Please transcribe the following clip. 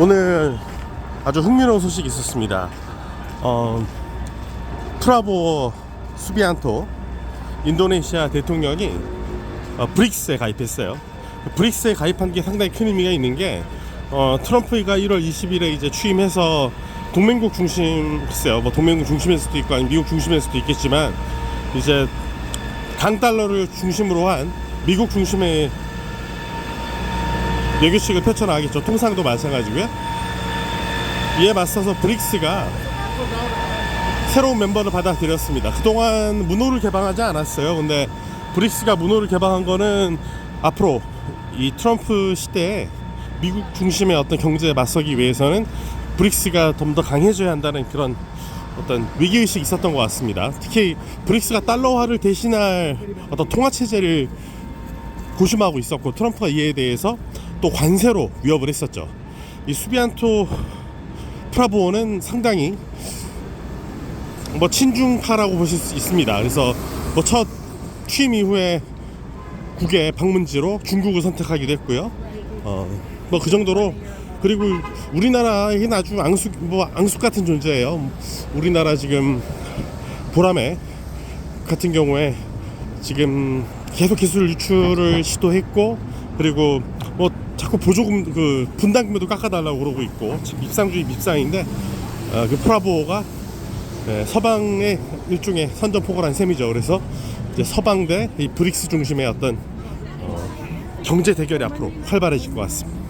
오늘 아주 흥미로운 소식이 있었습니다. 어, 프라보 수비안토 인도네시아 대통령이 어, 브릭스에 가입했어요. 그 브릭스에 가입한 게 상당히 큰 의미가 있는 게 어, 트럼프가 1월 20일에 이제 취임해서 동맹국 중심 글쎄요, 뭐 동맹국 중심일 수도 있고 아니 미국 중심일 수도 있겠지만 이제 강 달러를 중심으로 한 미국 중심의 외교식을 펼쳐나가겠죠. 통상도 마찬가지고요. 이에 맞서서 브릭스가 새로운 멤버를 받아들였습니다. 그동안 문호를 개방하지 않았어요. 근데 브릭스가 문호를 개방한 거는 앞으로 이 트럼프 시대에 미국 중심의 어떤 경제에 맞서기 위해서는 브릭스가 좀 더 강해져야 한다는 그런 어떤 위기의식이 있었던 것 같습니다. 특히 브릭스가 달러화를 대신할 어떤 통화체제를 고심하고 있었고 트럼프가 이에 대해서 또 관세로 위협을 했었죠. 이 수비안토 프라보는 상당히 뭐 친중파라고 보실 수 있습니다. 그래서 뭐 첫 취임 이후에 국외 방문지로 중국을 선택하기도 했고요. 어 뭐 그 정도로 그리고 우리나라에는 아주 앙숙 뭐 앙숙 같은 존재예요. 우리나라 지금 보람에 같은 경우에 지금 계속 기술 유출을 시도했고 그리고 뭐 자꾸 보조금 그 분담금도 깎아달라고 그러고 있고 지금 밉상주의 밉상인데 어, 그 프라보가 예, 서방의 일종의 선전포고란 셈이죠. 그래서 이제 서방 대이 브릭스 중심의 어떤 어, 경제 대결이 앞으로 활발해질 것 같습니다.